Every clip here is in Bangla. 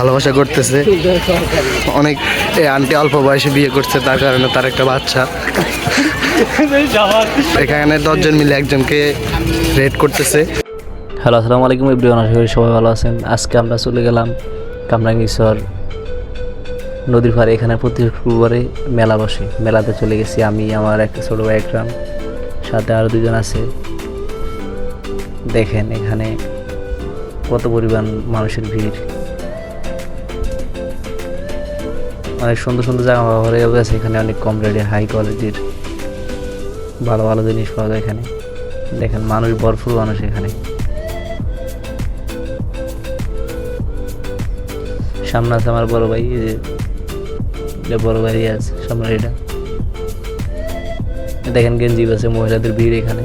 ভালোবাসা করতেছে। অনেক আন্টি অল্প বয়সে বিয়ে করছে, তার কারণে তার একটা বাচ্চা। এখানে দশজন মিলে একজনকে রেড করতেছে। হ্যালো, আসসালামু আলাইকুম এভরিওয়ান, আশা করি সবাই ভালো আছেন। আজকে আমরা চলে গেলাম কামরাঙ্গীশ্বর নদীর পাড়ে। এখানে প্রতি শুক্রবারে মেলা বসে। মেলাতে চলে গেছি আমি, আমার একটা ছোটো ভাই, একরাম। সাথে আরও দুজন আছে। দেখেন এখানে কত পরিমাণ মানুষের ভিড়। অনেক সুন্দর সুন্দর জামা ব্যবহার আছে। এখানে অনেক কম রেটে হাই কোয়ালিটির ভালো ভালো জিনিস পাওয়া যায় এখানে। দেখেন, মানুষ ভরপুর মানুষ এখানে। সামনে আছে আমার বড় ভাই, এই যে বড় ভাই আছে, সামনে এটা। দেখেন, গেঞ্জি আছে মহিলাদের ভিড় এখানে।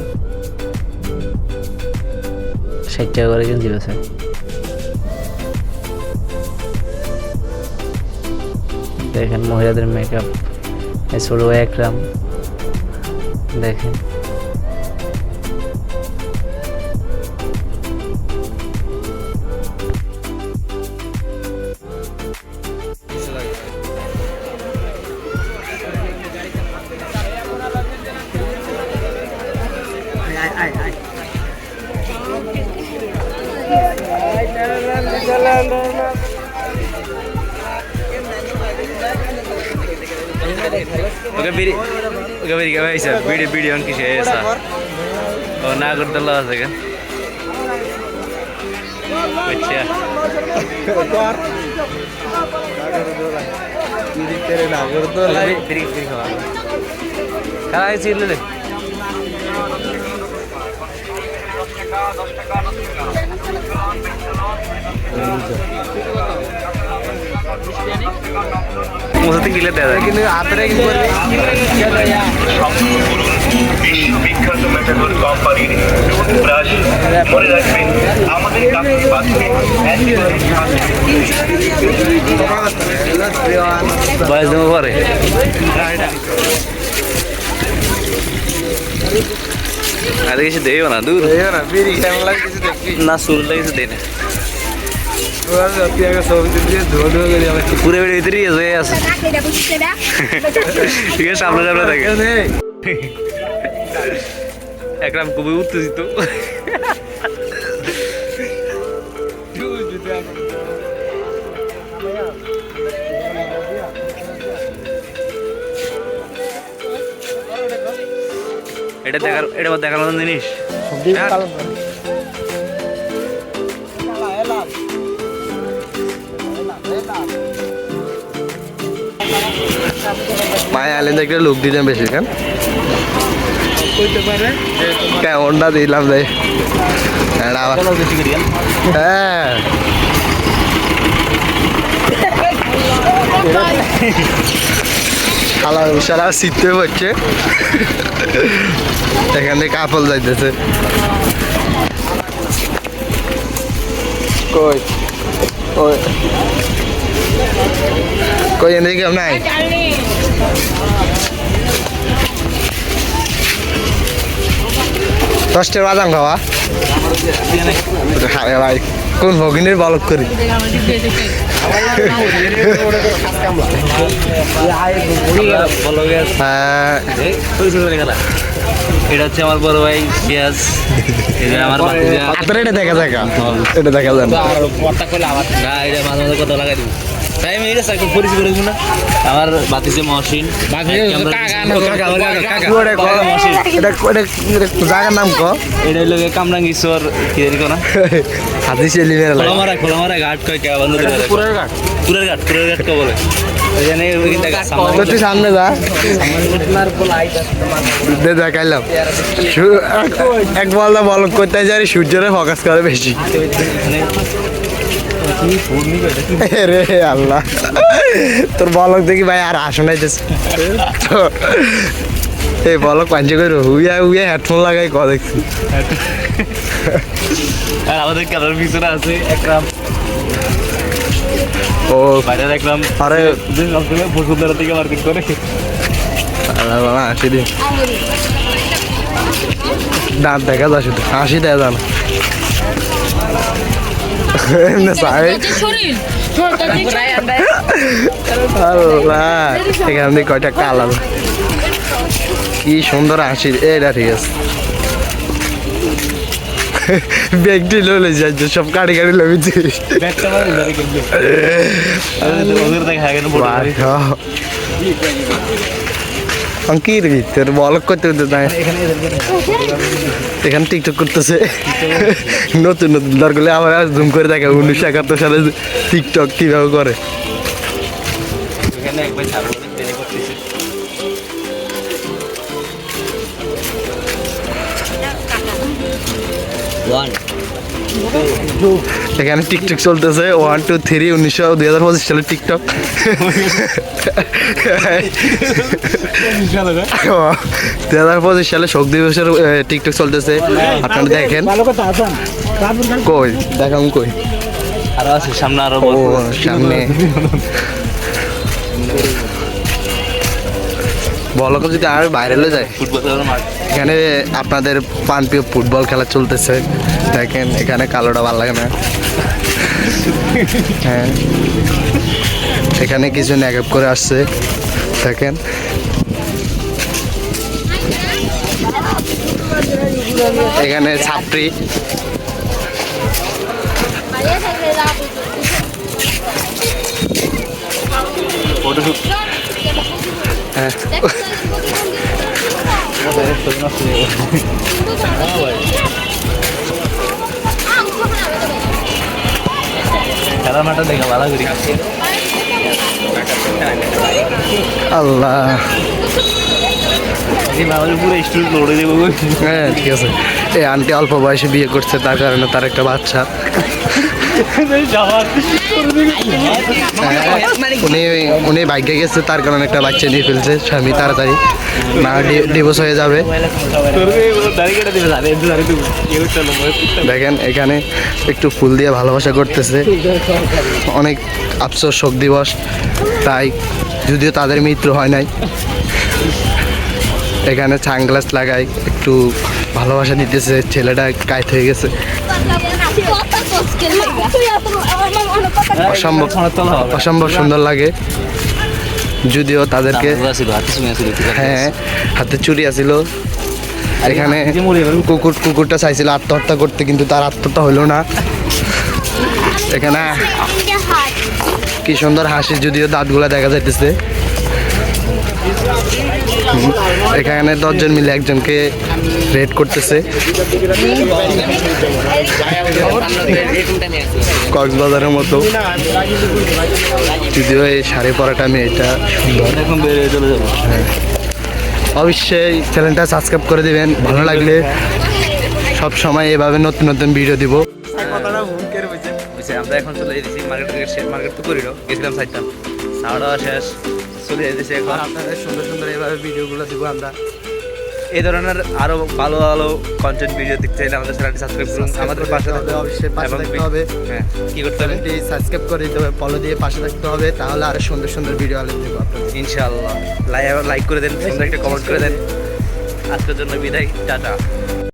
ষাট টাকা করে গেঞ্জি আছে দেখেন মহিলাদের মেকআপ ছোট ভাই একরাম। দেখেন। Oke biri, oke biri ఒక బిరి ఒక బిరికి వేసారు బీడి బీడి వంకి చేసా నాగుంటలో వస్తాయి వచ్చా తిరిగి తిరిగి కళాయి సీర్లు Thank you. মুসাতে গিলে দেয় কিন্তু হাতরে কি মেটাডোর কোম্পানির টুথব্রাশ মনে রাখবেন আমাদের কাছে বয়স দেবো পরে। আরে কিছু দেও না দূর। না শুরুটা কিছু দেয় না পুরো বেড়ে ভিতরে হয়ে আছে। ঠিক আছে সামনে সামনে থাকে একরাম খুবই উত্তেজিত। এটা দেখার এটা দেখার মতন জিনিস। মায়া আলেন একটা লোক দিলাম বেশি, কেন? কেমনটা দিলাম হ্যাঁ। খালা সারা শীতে পড়ছে। এখানে কাপল যাইতেছে। কই? ওই কই এনে কেউ নাই দশটার বাদাম খাওয়া হায় ভাই কোন ভগিনের বলক করি হ্যাঁ এটা হচ্ছে আমার বড় ভাই এটা আমার এটা দেখা যায় এটা দেখা যায় না না এটা মাঝে মাঝে কথা লাগাই দিব সাইকেল পরিচয় করে না। আমার মহসিন জায়গার নাম ক? এটা হলো কামরাঙ্গীশ্বর কি জানি হাতি মেরে খোলামারা খোলামারা ঘাট কয় কে? বন্ধ করে পুরের ঘাট? পুরের ঘাট পুরের ঘাট কে বলে এখানে ওইখানটা সামনে যা। দে দেখাইলাম এক বল না বল করতে যাই সূর্যরে ফোকাস করে বেশি। রে আল্লাহ। তোর বলক দেখি ভাই আর আসন আইতেছে এই বলক পাঞ্চে করে হুইয়া হুইয়া হেডফোন লাগাই ক দেখছি আর আমাদের কালার পিছনে আছে একরাম। ও। বাইরের একরাম। আরে। বসুন্ধরা থেকে মার্কেট করে। আল্লাহ বাবা, দিন। দাঁত দেখা যায় শুধু হাসি দেখা যায় না এমনি শরীর আল্লাহ এখান থেকে কয়টা কালার কি সুন্দর হাসি এটা ঠিক আছে। ব্যাগটি ললে যাই সব কাটি কাটি লবিছি কি রে তোর বলক করতে করতে নাই এখানে টিকটক করতেছে। নতুন নতুন দরকার আবার জুম করে দেখে, উনিশশো একাত্তর সালে টিকটক কীভাবে করে। এখানে এখানে টিকটক চলতেছে ওয়ান টু থ্রি উনিশশো দুই হাজার পঁচিশ সালে টিকটক। দুই হাজার পঁচিশ সালে শোক দিবসের টিকটক চলতেছে। আপনারা দেখেন। কই? দেখাম কই? আরও আছে সামনে আরও সামনে। বলো যদি আর বাইরে যায়। ফুটবল এখানে আপনাদের পানপ্রিয় ফুটবল খেলা চলতেছে। দেখেন এখানে কালোটা ভালো লাগে না। হ্যাঁ। এখানে কিছু নেগেভ করে আসছে। দেখেন। এখানে ছাত্রী। হ্যাঁ। খেলার মাঠটা দেখা ভালো করি। আল্লাহ হ্যাঁ ঠিক আছে। এই আন্টি অল্প বয়সে বিয়ে করছে তার কারণে তার একটা বাচ্চা। হ্যাঁ, উনি উনি ভাগ্যে গেছে, তার কারণে একটা বাচ্চা নিয়ে ফেলছে স্বামী, তাড়াতাড়ি। না ডিভোর্স হয়ে যাবে। দেখেন, এখানে একটু ফুল দিয়ে ভালোবাসা করতেছে। অনেক আফসোস, শোক দিবস। তাই যদিও তাদের মৃত্যু হয় নাই। এখানে সানগ্লাস লাগাই একটু ভালোবাসা দিতেছে, ছেলেটা কাইত হয়ে গেছে। অসম্ভব অসম্ভব সুন্দর লাগে। যদিও তাদেরকে হ্যাঁ হাতে চুরি আছিল। এখানে কুকুর কুকুরটা চাইছিল আত্মহত্যা করতে কিন্তু তার আত্মহত্যা হলো না। এখানে কি সুন্দর হাসি যদিও দাঁতগুলা দেখা যাইতেছে। এখানে দশজন মিলে একজনকে রেড করতেছে। কক্সবাজারের মতো। যদিও এই শাড়ি পরাটা মেয়েটা সুন্দর। এখন বেরিয়ে চলে যাব। অবশ্যই চ্যানেলটা সাবস্ক্রাইব করে দিবেন। ভালো লাগলে সব সময় এভাবে নতুন নতুন ভিডিও দিব। আমরা এখন চলে যেতেছি মার্কেট মার্কেট তো করিল গেছিলাম সাইডটা সাড়া শেষ। চলে যেতেছি এখন আপনাদের সুন্দর সুন্দর এভাবে ভিডিওগুলো দিব আমরা। এই ধরনের আরও ভালো ভালো কন্টেন্ট ভিডিও দেখতে চাইলে আমাদের চ্যানেলটি সাবস্ক্রাইব করুন। আমাদের পাশে থাকতে হবে, অবশ্যই পাশে থাকতে হবে। হ্যাঁ কি করতে হবে? সাবস্ক্রাইব করে দিতে হবে ফলো দিয়ে পাশে থাকতে হবে তাহলে আরও সুন্দর সুন্দর ভিডিও আলো দেবো আপনাদের। ইনশাআল্লাহ। লাইক লাইক করে দেন সুন্দর একটা কমেন্ট করে দেন। আজকের জন্য বিদায় টাটা।